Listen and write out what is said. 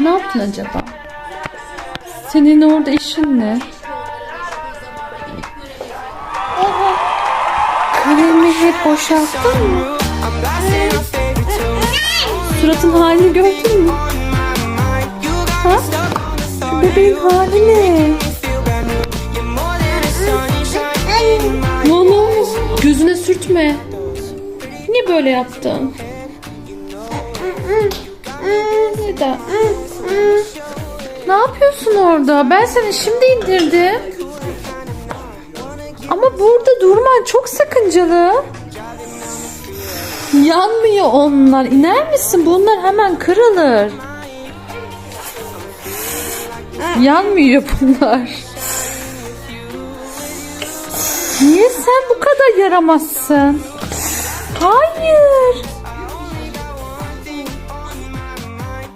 Ne yaptın acaba? Senin orada işin ne? Kalemi hep boşalttın mı? Suratın halini gördün mü? Ha? Şu bebeğin hali ne? Ne olur? Gözüne sürtme. Niye böyle yaptın? Neden? Ne yapıyorsun orada? Ben seni şimdi indirdim. Ama burada durman çok sakıncalı. Yanmıyor onlar. İner misin? Bunlar hemen kırılır. Yanmıyor bunlar. Niye sen bu kadar yaramazsın? Hayır.